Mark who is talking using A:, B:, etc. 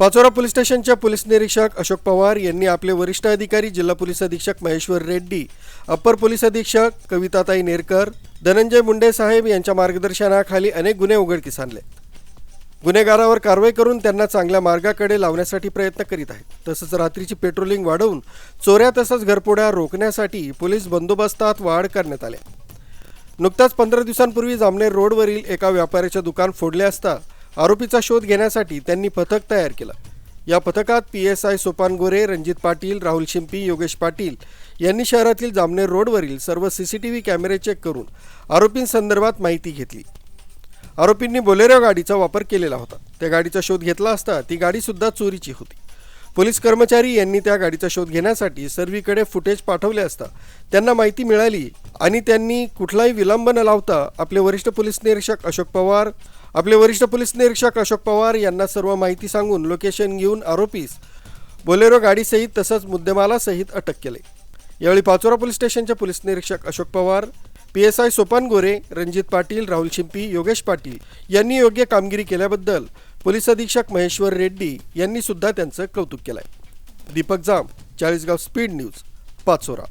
A: Pachora police स्टेशनच्या police निरीक्षक अशोक पवार यांनी आपले वरिष्ठ अधिकारी जिल्हा पोलीस अधीक्षक महेश्वर रेड्डी अप्पर पोलीस अधीक्षक कविताताई नेरकर धनंजय मुंडे साहेब यांच्या मार्गदर्शनाखाली अनेक गुन्हे उघडकीस आणले. गुन्हेगारावर कारवाई करून त्यांना चांगल्या मार्गाकडे लावण्यासाठी प्रयत्न करीत आहेत. तसंच रात्रीची पेट्रोलिंग वाढवून चोऱ्या तसंच घरपोड्या रोखण्यासाठी पोलीस बंदोबस्तात वाढ करण्यात आल्या नुकताच पंधरा दिवसांपूर्वी जामनेर रोडवरील एका व्यापाऱ्याचे दुकान फोडले असता आरोपीचा शोध घेण्यासाठी त्यांनी पथक तयार केलं. या पथकात P S I Sopan Gore Ranjit Patil Rahul Shimpi Yogesh Patil यांनी शहरातील जामनेर रोडवरील सर्व सी सी टी व्ही कॅमेरे चेक करून आरोपींसंदर्भात माहिती घेतली. आरोपींनी बोलेरो गाडीचा वापर केलेला होता. त्या गाडीचा शोध घेतला असता ती गाडीसुद्धा चोरीची होती. पोलीस कर्मचारी यांनी त्या गाडीचा शोध घेण्यासाठी सर्वीकडे फुटेज पाठवले असता त्यांना माहिती मिळाली आणि त्यांनी कुठलाही विलंब न लावता आपले वरिष्ठ पोलीस निरीक्षक अशोक पवार आपले वरिष्ठ पोलीस निरीक्षक अशोक पवार यांना सर्व माहिती सांगून लोकेशन घेऊन आरोपीस बोलेरो गाडीसहित तसंच मुद्देमालासहित अटक केले. यावेळी पाचोरा पोलीस स्टेशनचे पोलीस निरीक्षक Ashok Pawar P S I Sopan Gore Ranjit Patil Rahul Shimpi Yogesh Patil यांनी योग्य कामगिरी केल्याबद्दल पोलीस अधीक्षक महेश्वर रेड्डी यांनी सुद्धा त्यांचं कौतुक केलंय. Deepak Jam Chalisgaon speed news Pachora.